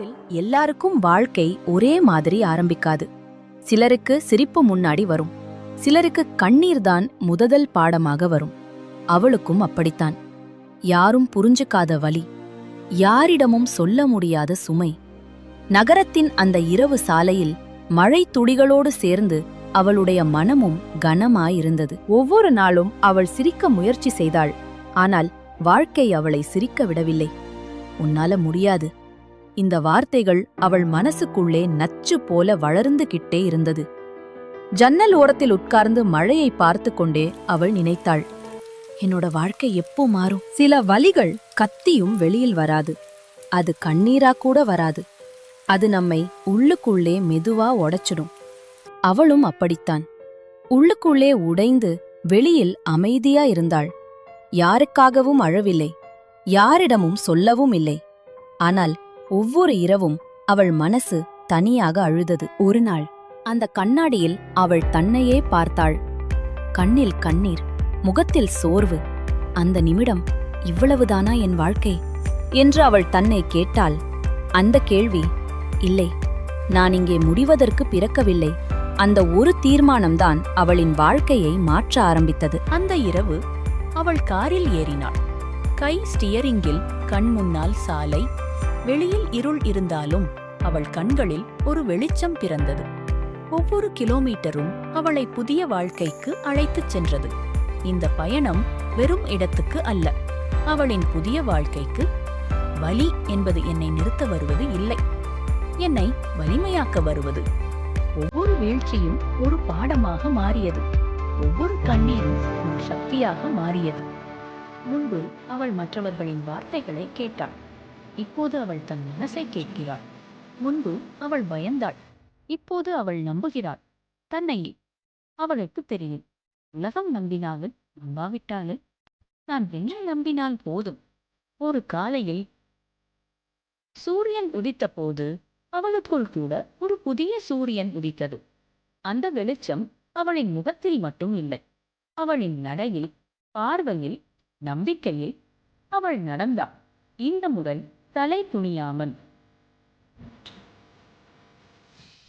உலகத்தில் எல்லாருக்கும் வாழ்க்கை ஒரே மாதிரி ஆரம்பிக்காது. சிலருக்கு சிரிப்பு முன்னாடி வரும். சிலருக்கு கண்ணீர் தான் முதல் பாடமாக வரும். அவளுக்கும் அப்படித்தான். யாரும் புரிஞ்சுக்காத வழி யாரிடமும் சொல்ல முடியாத சுமை. நகரத்தின் அந்த இரவு சாலையில் மழை துளிகளோடு சேர்ந்து அவளுடைய மனமும் கனமாயிருந்தது. ஒவ்வொரு நாளும் அவள் சிரிக்க முயற்சி செய்தாள். ஆனால் வாழ்க்கை அவளை சிரிக்க விடவில்லை. உன்னால முடியாது. இந்த வார்த்தைகள் அவள் மனசுக்குள்ளே நச்சு போல வளர்ந்துகிட்டே இருந்தது. ஜன்னல் ஓரத்தில் உட்கார்ந்து மழையை பார்த்து கொண்டே அவள் நினைத்தாள் என்னோட வாழ்க்கை எப்போ மாறும்? சில வலிகள் கத்தியும் வெளியில் வராது. அது கண்ணீரா கூட வராது. அது நம்மை உள்ளுக்குள்ளே மெதுவா உடைச்சிடும். அவளும் அப்படித்தான். உள்ளுக்குள்ளே உடைந்து வெளியில் அமைதியா இருந்தாள். யாருக்காகவும் அழவில்லை. யாரிடமும் சொல்லவும் இல்லை. ஆனால் ஒவ்வொரு இரவும் அவள் மனசு தனியாக அழுதது. ஒரு நாள் அந்த கண்ணாடியில் அவள் தன்னையே பார்த்தாள். கண்ணில் கண்ணீர் முகத்தில் சோர்வு. அந்த நிமிடம் இவ்வளவுதானா என் வாழ்க்கை? என்று அவள் தன்னை கேட்டாள். அந்த கேள்வி இல்லை நான் இங்கே முடிவதற்கு பிறக்கவில்லை. அந்த ஒரு தீர்மானம்தான் அவளின் வாழ்க்கையை மாற்ற ஆரம்பித்தது. அந்த இரவு அவள் காரில் ஏறினாள். கை ஸ்டியரிங்கில் கண் முன்னால் சாலை வெளியில் இருள் இருந்தாலும் அவள் கண்களில் ஒரு வெளிச்சம் பிறந்தது. ஒவ்வொரு கிலோமீட்டரும் அவளை புதிய வாழ்க்கைக்கு அழைத்துச் சென்றது. இந்த பயணம் வெறும் இடத்துக்கு அல்ல. அவளின் புதிய வாழ்க்கைக்கு வலி என்பது என்னை நிறுத்த வருவது இல்லை. என்னை வலிமையாக்க வருவது. ஒவ்வொரு வீழ்ச்சியும் ஒரு பாடமாக மாறியது. ஒவ்வொரு கண்ணீரும் ஒரு சக்தியாக மாறியது. முன்பு அவள் மற்றவர்களின் வார்த்தைகளை கேட்டாள். இப்போது அவள் தன் மனசை கேட்கிறாள். முன்பு அவள் பயந்தாள். இப்போது அவள் நம்புகிறாள். தன்னையே அவளுக்கு தெரியும். உலகம் நம்பினாலும் நம்பாவிட்டாலும் நான் வென்று நம்பினால் போதும். ஒரு காலையில் சூரியன் உதித்த போது அவளுக்குள் கூட ஒரு புதிய சூரியன் உதித்தது. அந்த வெளிச்சம் அவளின் முகத்தில் மட்டும் இல்லை. அவளின் நடையில் பார்வையில் நம்பிக்கையில் அவள் நடந்தாள் இந்த முதல் தலை துணியாமல்